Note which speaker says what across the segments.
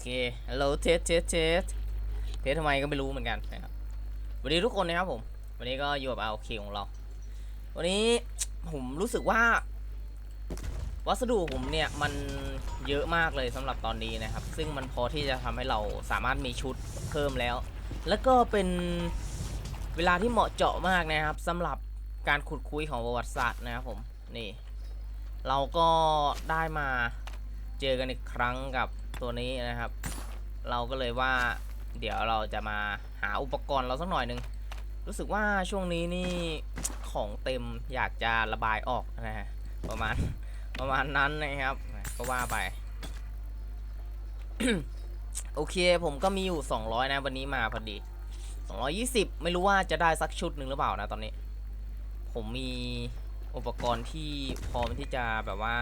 Speaker 1: เคฮัลโหลเทสเทสเทสเทสทำไมก็ไม่รู้เหมือนกันนะครับสวัสดีทุกคนนะครับผม วันนี้ก็อยู่กับเอาเคของเรา วันนี้ผมรู้สึกว่า วัสดุผมเนี่ยมันเยอะมากเลยสำหรับตอนนี้นะครับ ซึ่งมันพอที่จะทำให้เราสามารถมีชุดเพิ่มแล้ว แล้วก็เป็นเวลาที่เหมาะเจาะมากนะครับสำหรับการขุดคุยของประวัติศาสตร์นะครับผมนี่ เราก็ได้มาเจอกันอีกครั้งกับ ตัวนี้นะครับ เราก็เลยว่าเดี๋ยวเราจะมาหาอุปกรณ์เราสักหน่อยหนึ่งรู้สึกว่าช่วงนี้นี่ของเต็มอยากจะระบายออกนะฮะประมาณประมาณนั้นนะครับ ก็ว่าไป โอเคผมก็มีอยู่ 200 นะ วันนี้มาพอดี 220 ไม่รู้ว่าจะได้สักชุดหนึ่งหรือเปล่านะตอนนี้ ผมมีอุปกรณ์ที่พร้อมที่จะแบบว่า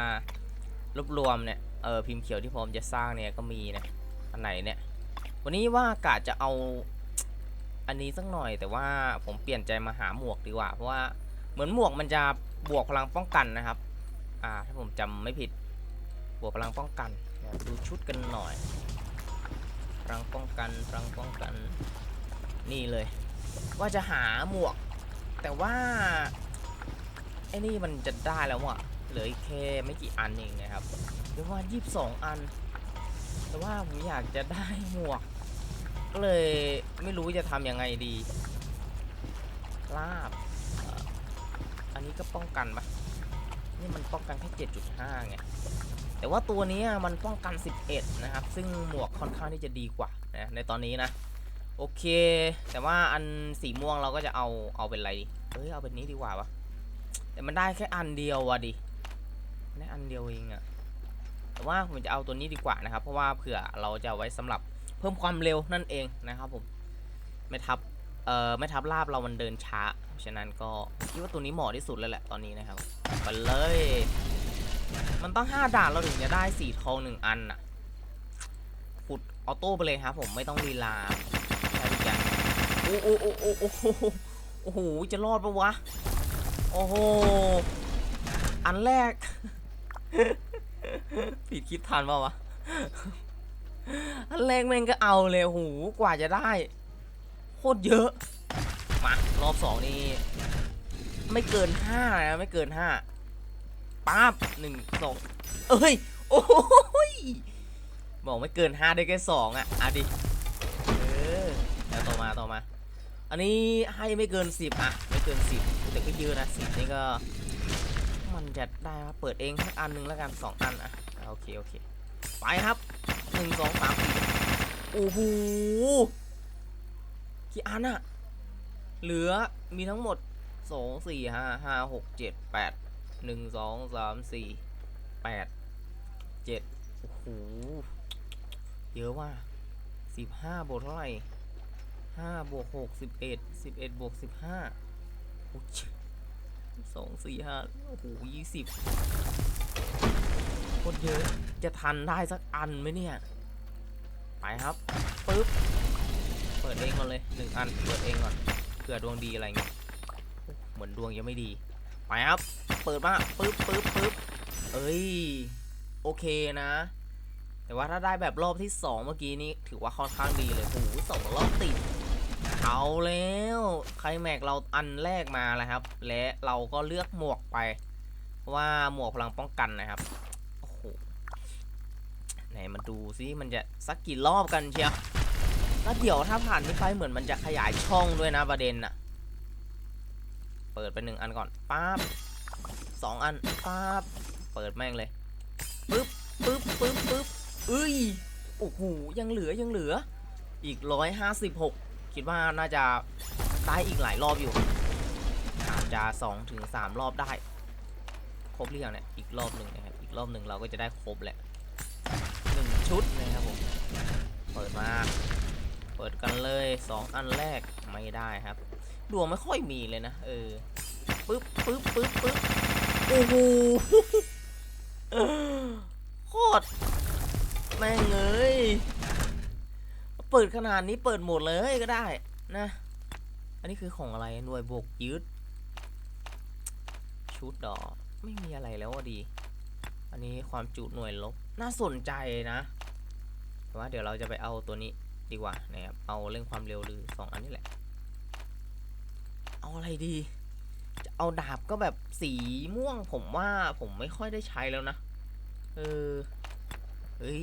Speaker 1: รวบรวมเนี่ย เออพิมพ์เขียวที่พร้อมจะสร้างเนี่ยก็มีนะอันไหนเนี่ย วันนี้ว่ากะจะเอาอันนี้สักหน่อยแต่ว่าผมเปลี่ยนใจมาหาหมวกดีกว่า เพราะว่าเหมือนหมวกมันจะบวกพลังป้องกันนะครับ อ่าถ้าผมจำไม่ผิดบวกพลังป้องกันดูชุดกันหน่อยพลังป้องกันพลังป้องกันนี่เลย ว่าจะหาหมวก แต่ว่าไอ้นี่มันจะได้แล้วอะ เหลืออีกแค่ไม่กี่อันเองนะครับเรียกว่า22อัน แต่ว่าผมอยากจะได้หมวก ก็เลยไม่รู้จะทำยังไงดี ลาบ อันนี้ก็ป้องกันปะนี่มันป้องกันแค่7.5ไง แต่ว่าตัวนี้มันป้องกัน11นะครับ ซึ่งหมวกค่อนข้างที่จะดีกว่านะในตอนนี้นะ โอเค แต่ว่าอันสีม่วงเราก็จะเอาเอาเป็นอะไรดีเฮ้ยเอาเป็นนี้ดีกว่าวะแต่มันได้แค่อันเดียววะดิ ได้อันเดียวเองอะแต่ว่าผมจะเอาตัวนี้ดีกว่านะครับ เพราะว่าเผื่อเราจะไว้สำหรับเพิ่มความเร็วนั่นเองนะครับผมไม่ทับเอ่อไม่ทับลาบเรามันเดินช้า ฉะนั้นก็คิดว่าตัวนี้เหมาะที่สุดแล้วแหละตอนนี้นะครับไปเลย มันต้อง5ด่านเราถึงจะได้สีทองหนึ่งอันอะขุดออโต้ไปเลยครับผมไม่ต้องลีลาใช่ทุกอย่างโอ้โอ้โอ้โอ้โอ้โอ้โหจะรอดปะวะ โอ้โห อันแรก ผิดคิดทันเปะวะ อันแรกแม่งก็เอาเลยโอ้โหกว่าจะได้ โคตรเยอะ มารอบสองนี่ไม่เกินห้านะไม่เกินห้าปั๊บหนึ่งสองเอ้ย โอ้ยบอกไม่เกินห้าได้แค่สองอะอะดิเออแล้วต่อมาต่อมา อันนี้ให้ไม่เกินสิบอะ ไม่เกินสิบแต่ก็เยอะนะสิบนี่ก็ มันจะได้มาเปิดเองสักอันหนึ่งแล้วกันสองอันอะโอเคโอเคไปครับหนึ่งสองสามสี่โอ้โหกี่อันอะเหลือมีทั้งหมดสองสี่ห้าห้าหกเจ็ดแปดหนึ่งสองสามสี่แปดเจ็ดโอ้โหเยอะว่ะสิบห้าบวกเท่าไหร่ห้าบวกหกสิบเอ็ดสิบเอ็ดบวกสิบห้าโอ้ สองสี่ห้าโอ้โหยี่สิบโคตรเยอะ จะทันได้สักอันไหมเนี่ย ไปครับปึ๊บ เปิดเองก่อนเลยหนึ่งอัน เปิดเองก่อนเผื่อดวงดีอะไรเงี้ย เหมือนดวงยังไม่ดี ไปครับ เปิดมาปึ๊บปึ๊บปึ๊บเอ้ย โอเคนะ แต่ว่าถ้าได้แบบรอบที่2เมื่อกี้นี้ถือว่าค่อนข้างดีเลยโอ้โหสองรอบติด เอาแล้วใครแม็กเราอันแรกมาแล้วครับ และเราก็เลือกหมวกไป ว่าหมวกพลังป้องกันนะครับ โอ้โห ไหนมาดูซิมันจะสักกี่รอบกันเชียวแล้วเดี๋ยวถ้าผ่านนี้ไปเหมือนมันจะขยายช่องด้วยนะประเด็นน่ะ เปิดไปหนึ่งอันก่อนป๊าบสองอันป๊าบเปิดแม่งเลยปึ๊บปึ๊บปึ๊บปึ๊บเอ้ยโอ้โหยังเหลือยังเหลือ อีกร้อยห้าสิบหก คิดว่าน่าจะได้อีกหลายรอบอยู่อาจจะสองถึงสามรอบได้ ครบหรือยังเนี่ยอีกรอบหนึ่งนะครับอีกรอบหนึ่งเราก็จะได้ครบแหละหนึ่งชุดนะครับผมเปิดมา เปิดกันเลยสองอันแรกไม่ได้ครับ ดวงไม่ค่อยมีเลยนะ เออปึ๊บปึ๊บปึ๊บปึ๊บโอ้โหโคตรแม่งเอ้ย เปิดขนาดนี้เปิดหมดเลยก็ได้นะ อันนี้คือของอะไรหน่วยบวกยึด ชุดดอกไม่มีอะไรแล้วอะดี อันนี้ความจุหน่วยลบน่าสนใจนะแต่ว่าเดี๋ยวเราจะไปเอาตัวนี้ดีกว่านะครับเอาเร่งความเร็วหรือสองอันนี้แหละ เอาอะไรดี จะเอาดาบก็แบบสีม่วงผมว่าผมไม่ค่อยได้ใช้แล้วนะ เออ เฮ้ย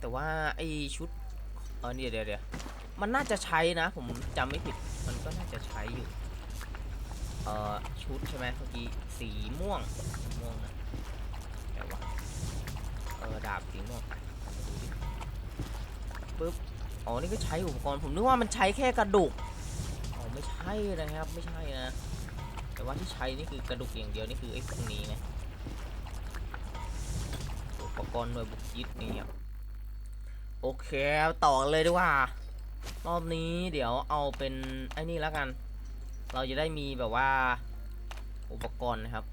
Speaker 1: แต่ว่าไอชุดเออเนี่ยเดี๋ยวเดี๋ยวมันน่าจะใช้นะ ผมจำไม่ผิด มันก็น่าจะใช้อยู่ เอ่อ ชุดใช่ไหมเมื่อกี้สีม่วงม่วงนะแต่ว่าเออดาบสีม่วงปึ๊บอ๋อนี่ก็ใช้อุปกรณ์ผมนึกว่ามันใช้แค่กระดูกอ๋อไม่ใช่นะครับไม่ใช่นะ แต่ว่าที่ใช้นี่คือกระดูกอย่างเดียวนี่คือไอ้พวกนี้นะอุปกรณ์หน่วยบุกยึดนี่ครับ โอเคครับต่อเลยดีกว่า รอบนี้เดี๋ยวเอาเป็นไอ้นี่แล้วกัน เราจะได้มีแบบว่า อุปกรณ์นะครับ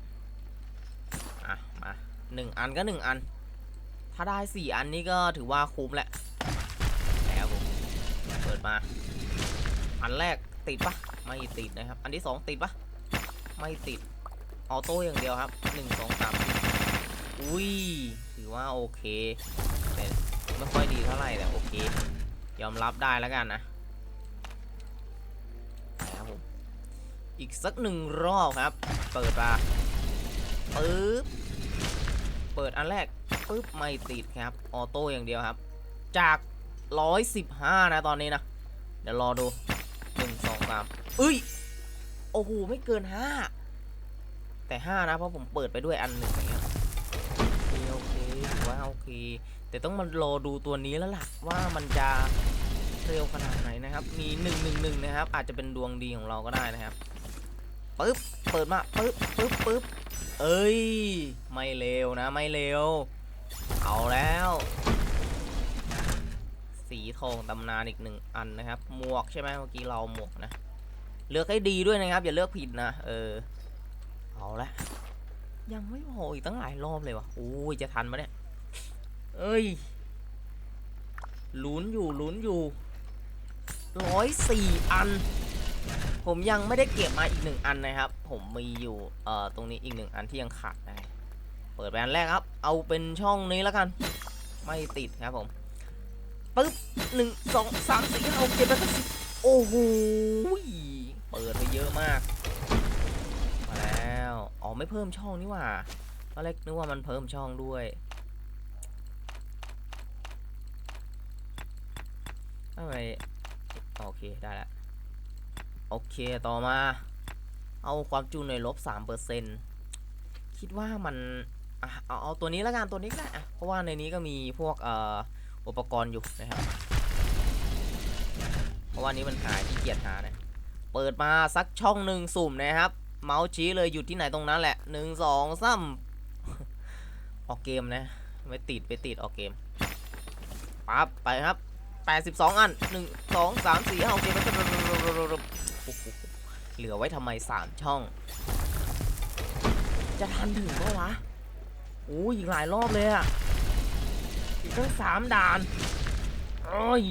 Speaker 1: อะ มาหนึ่งอันก็หนึ่งอัน ถ้าได้สี่อันนี้ก็ถือว่าคุ้มแหละ แล้วผมเปิดมา อันแรกติดปะไม่ติดนะครับ อันที่สองติดปะไม่ติด ออโต้อย่างเดียวครับหนึ่งสองสามอุ้ย ถือว่าโอเค ไม่ค่อยดีเท่าไหร่แต่โอเค ยอมรับได้แล้วกันนะนะครับผมอีกสักหนึ่งรอบครับ เปิดมาปึ๊บเปิดอันแรกปึ๊บไม่ติดครับ ออโต้อย่างเดียวครับ จาก 115 นะตอนนี้นะ เดี๋ยวรอดู 1 2 3เอ้ย โอ้โห ไม่เกิน 5 แต่ 5 นะ เพราะผมเปิดไปด้วยอันหนึ่งอย่างเงี้ยโอเคโอเคถือ ว่าโอเค แต่ต้องมารอดูตัวนี้แล้วล่ะว่ามันจะเร็วขนาดไหนนะครับ มี111นะครับ อาจจะเป็นดวงดีของเราก็ได้นะครับปึ๊บเปิดมาปึ๊บปึ๊บปึ๊บเอ้ย ไม่เร็วนะ ไม่เร็ว เอาแล้ว สีทองตำนานอีกหนึ่งอันนะครับ หมวกใช่ไหมเมื่อกี้เราหมวกนะ เลือกให้ดีด้วยนะครับ อย่าเลือกผิดนะ เออ เอาละยังไม่พออีกตั้งหลายรอบเลยวะโอ้ยจะทันปะเนี่ย เอ้ยลุ้นอยู่ลุ้นอยู่ร้อยสี่อัน ผมยังไม่ได้เก็บมาอีกหนึ่งอันนะครับ ผมมีอยู่เอ่อตรงนี้อีกหนึ่งอันที่ยังขาดนะเปิดไปอันแรกครับ เอาเป็นช่องนี้แล้วกัน ไม่ติดครับผมปึ๊บหนึ่งสองสามสี่ห้าหกเจ็ดแปดเก้าสิบโอ้โหเปิดไปเยอะมาก มาแล้ว อ๋อไม่เพิ่มช่องนี่หว่าตอนแรกนึกว่ามันเพิ่มช่องด้วย ทำไมโอเคได้แล้วโอเคต่อมา เอาความจุหน่วยลบ3เปอร์เซ็นคิดว่ามันเอาเอาตัวนี้แล้วกันตัวนี้ก็ได้อะเพราะว่าในนี้ก็มีพวกเอ่ออุปกรณ์อยู่นะครับเพราะว่านี้มันหาที่เกียจหาเนี่ยเปิดมาสักช่องหนึ่งสุ่มนะครับ เมาส์ชี้เลยอยู่ที่ไหนตรงนั้นแหละหนึ่งสองสามออกเกมนะ ไม่ติดไปติดออกเกมปั๊บไปครับ 82 อัน 1 2 3 4 5 6 7 8 9เหลือไว้ทำไม 3 ช่อง จะทันถึงปะวะโอ้ยอีกหลายรอบเลยอะอีกตั้งสามด่านโอ้ย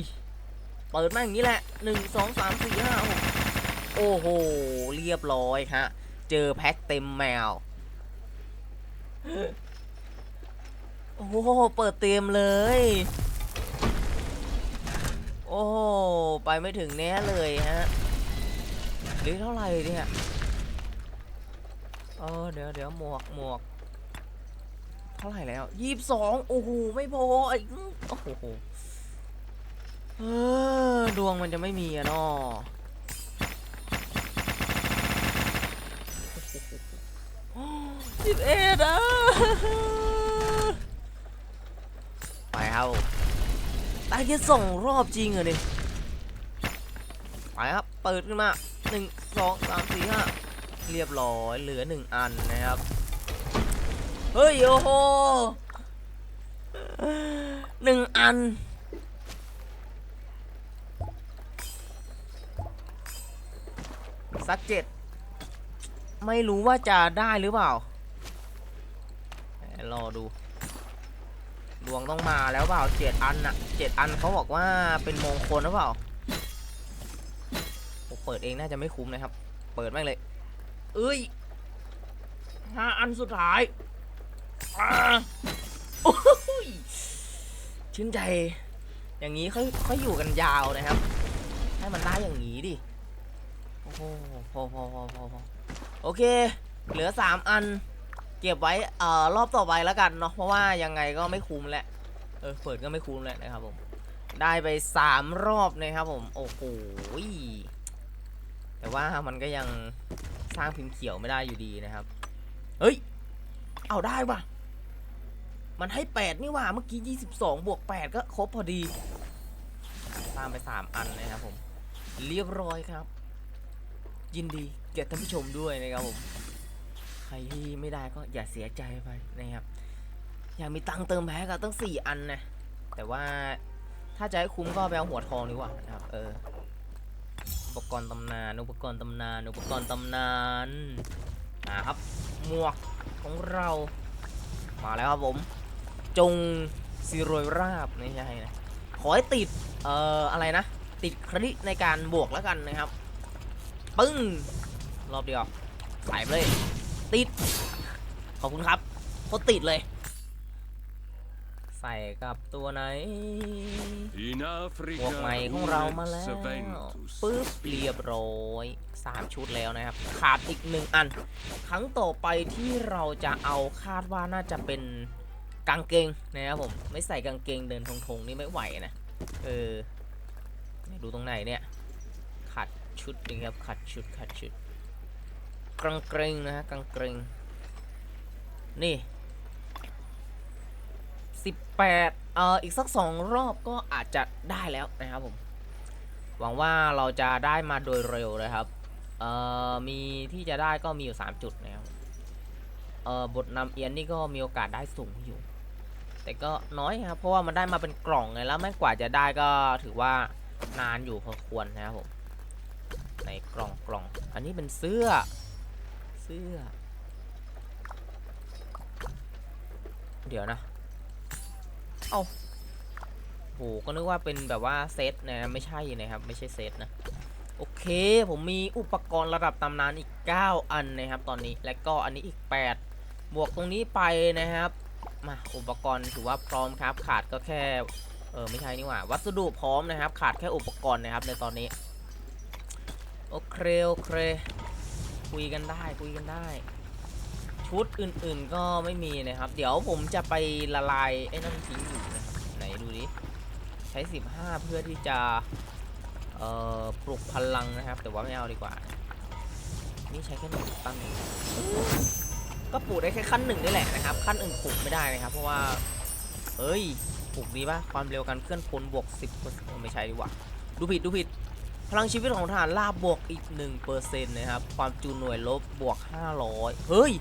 Speaker 1: เปิดมาอย่างนี้แหละ1 2 3 4 5 6โอ้โห เรียบร้อยฮะ เจอแพ็คเต็มแมว โอ้โห เปิดเต็มเลย โอ้โหไปไม่ถึงแน่เลยฮะหรือเท่าไหร่เนี่ยเออเดี๋ยวเดี๋ยวหมวกหมวกเท่าไหร่แล้วยี่สิบสองโอ้โหไม่พออีกโอ้โหเออดวงมันจะไม่มีอะเนาะสิบเอ็ดอะไปครับ ตายแค่สองรอบจริงเหรอเนี่ยไปครับ เปิดขึ้นมาหนึ่งสองสามสี่ห้าเรียบร้อยเหลือหนึ่งอันนะครับ เฮ้ย โอ้โหหนึ่งอัน สักเจ็ด ไม่รู้ว่าจะได้หรือเปล่ารอดู ดวงต้องมาแล้วเปล่าเจ็ดอันน่ะเจ็ดอันเขาบอกว่าเป็นมงคลหรือเปล่าผมเปิดเองน่าจะไม่คุ้มนะครับ เปิดแม่งเลย เอ้ยห้าอันสุดท้ายอ่าโอ้ยชื่นใจ อย่างนี้ค่อยค่อยู่กันยาวนะครับ ให้มันได้อย่างนี้ดิ โอ้โหพอพอพอพอโอเค เหลือสามอัน เก็บไว้เอ่อรอบต่อไปแล้วกันเนาะเพราะว่ายังไงก็ไม่คุ้มแหละเออเปิดก็ไม่คุ้มแหละนะครับผมได้ไปสามรอบนะครับผมโอ้โหแต่ว่ามันก็ยังสร้างพิมพ์เขียวไม่ได้อยู่ดีนะครับ เฮ้ย เอาได้ปะมันให้8นี่ว่าเมื่อกี้22บองบวก8ก็ครบพอดีสร้างไป3อันนะครับผม เรียบร้อยครับ ยินดีแก่ท่านผู้ชมด้วยนะครับผม ใครที่ไม่ได้ก็อย่าเสียใจไปนะครับ อยากมีตังเติมแพ็กอะตั้ง4อันนะ แต่ว่าถ้าจะให้คุ้มก็ไปเอาหัวทองดีกว่านะครับ เออ อุปกรณ์ตำนาน อุปกรณ์ตำนาน อุปกรณ์ตำนานนะครับ หมวกของเรา มาแล้วครับผม จงซีโรยราบไม่ใช่นะ ขอให้ติด เอ่อ อะไรนะ ติดคริในการบวกแล้วกันนะครับ ปึ้ง รอบเดียวใส่ไปเลย ติด ขอบคุณครับโคตรติดเลย ใส่กับตัวไหน
Speaker 2: In Africa
Speaker 1: หมวกใหม่ของเรามาแล้ว
Speaker 2: Saventus
Speaker 1: ปึ๊บเรียบร้อยสามชุดแล้วนะครับ ขาดอีกหนึ่งอัน ครั้งต่อไปที่เราจะเอาคาดว่าน่าจะเป็นกางเกงนะครับผมไม่ใส่กางเกงเดินทงๆนี่ไม่ไหวนะเออไหนดูตรงไหนเนี่ย ขัดชุดนึงครับขัดชุดขัดชุด กางเกรงนะฮะกางเกรงนี่18เอ่ออีกสักสองรอบก็อาจจะได้แล้วนะครับผม หวังว่าเราจะได้มาโดยเร็วนะครับเอ่อมีที่จะได้ก็มีอยู่3จุดนะครับเอ่อบทนำเอียนนี่ก็มีโอกาสได้สูงอยู่ แต่ก็น้อยครับเพราะว่ามันได้มาเป็นกล่องไงแล้วไม่กว่าจะได้ก็ถือว่านานอยู่พอควรนะครับผมในกล่องกล่อง อันนี้เป็นเสื้อ เสื้อ เดี๋ยวนะ เอ้าโหก็นึกว่าเป็นแบบว่าเซตนะไม่ใช่นะครับ ไม่ใช่เซตนะ โอเค ผมมีอุปกรณ์ระดับตำนานอีก 9 อันนะครับ ตอนนี้ และก็อันนี้อีก 8 บวกตรงนี้ไปนะครับ มาอุปกรณ์ถือว่าพร้อมครับ ขาดก็แค่ เออไม่ใช่นี่หว่า วัสดุพร้อมนะครับ ขาดแค่อุปกรณ์นะครับในตอนนี้ โอเค โอเค คุยกันได้คุยกันได้ ชุดอื่นๆก็ไม่มีนะครับ เดี๋ยวผมจะไปละลายไอ้นั่นทิ้งอยู่นะครับไหนดูดิใช้ 15 เพื่อที่จะเอ่อปลุกพลังนะครับ แต่ว่าไม่เอาดีกว่า นี่ใช้แค่หนึ่งตั้งก็ปลูกได้แค่ขั้นหนึ่งนี่แหละนะครับ ขั้นอื่นปลูกไม่ได้นะครับ เพราะว่าเอ้ยปลูกดีป่ะความเร็วการเคลื่อนพลบวก10เปอร์เซ็นไม่ใช่ดีกว่าดูผิดดูผิด พลังชีวิตของทหารลาบบวกอีก1%นะครับ ความจูหน่วยลบบวก 500 เฮ้ย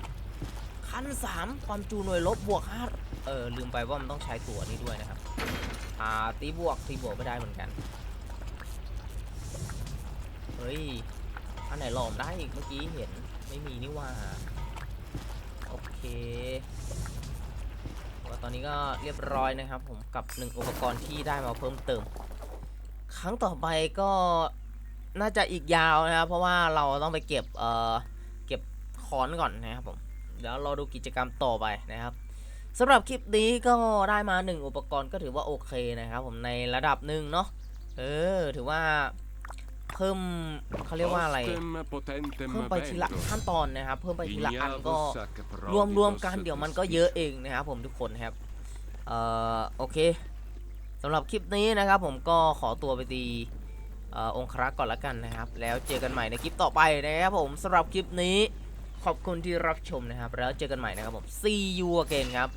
Speaker 1: ขั้น 3 ความจูหน่วยลบบวก5เออลืมไปว่ามันต้องใช้ตัวนี้ด้วยนะครับ อ่า ตีบวกตีบวกไม่ได้เหมือนกัน เฮ้ย อันไหนหลอมได้อีกเมื่อกี้เห็นไม่มีนี่ว่า โอเคว่าตอนนี้ก็เรียบร้อยนะครับ ผมกับหนึ่งอุปกรณ์ที่ได้มาเพิ่มเติม ครั้งต่อไปก็น่าจะอีกยาวนะครับ เพราะว่าเราต้องไปเก็บเอ่อเก็บคอนก่อนนะครับผมเดี๋ยวเราดูกิจกรรมต่อไปนะครับสำหรับคลิปนี้ก็ได้มาหนึ่งอุปกรณ์ก็ถือว่าโอเคนะครับ ผมในระดับหนึ่งเนาะเออถือว่าเพิ่มเขาเรียกว่าอะไร เพิ่มไปทีละขั้นตอนนะครับ เพิ่มไปทีละอันก็รวมรวมๆกันเดี๋ยวมันก็เยอะเองนะครับผมทุกคนครับ เอ่อโอเค สำหรับคลิปนี้นะครับ ผมก็ขอตัวไปตีออองครักษ์ก่อนละกันนะครับ แล้วเจอกันใหม่ในคลิปต่อไปนะครับผมสำหรับคลิปนี้ขอบคุณที่รับชมนะครับ แล้วเจอกันใหม่นะครับผม see you again ครับ